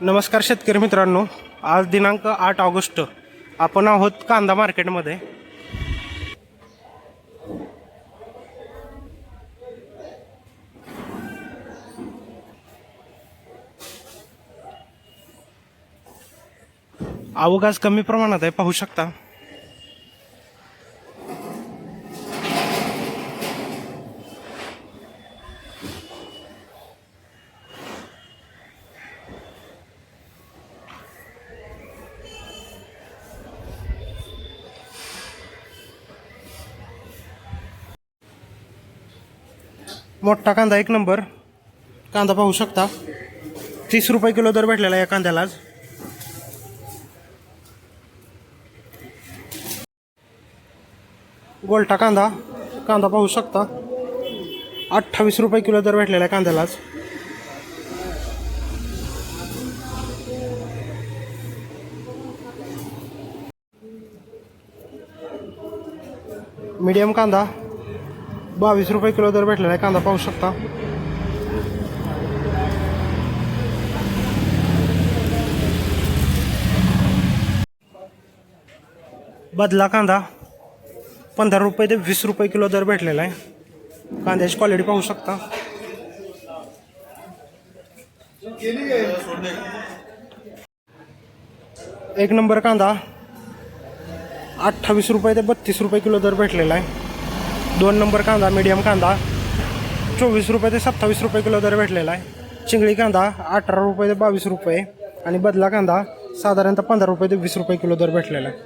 नमस्कार शेतकरी मित्रांनो. आज दिनांक आठ ऑगस्ट. आपण आहोत कांदा मार्केटमध्ये. आवक आज कमी प्रमाणात आहे पाहू शकता. मोठा कांदा एक नंबर. कांदा पाहू शकता. तीस रुपये किलो दर भेटलेला आहे या कांद्याला आज. गोलटा कांदा. कांदा पाहू शकता. अठ्ठावीस रुपये किलो दर भेटलेला आहे कांद्याला आज. मीडियम कांदा. बावीस रुपये किलो दर भेटलेला आहे. कांदा पाहू शकता. बदला कांदा. पंधरा रुपये ते वीस रुपये किलो दर भेटलेला आहे. कांद्याची क्वालिटी पाहू शकता. एक नंबर कांदा. अठ्ठावीस रुपये ते बत्तीस रुपये किलो दर भेटलेला आहे. दोन नंबर कांदा मीडियम कांदा. चोवीस रुपये ते सत्तावीस रुपये किलो दर भेटलेला आहे. चिंगळी कांदा अठरा रुपये ते बावीस रुपये. आणि बदला कांदा साधारणतः पंधरा रुपये ते वीस रुपये किलो दर भेटलेला आहे.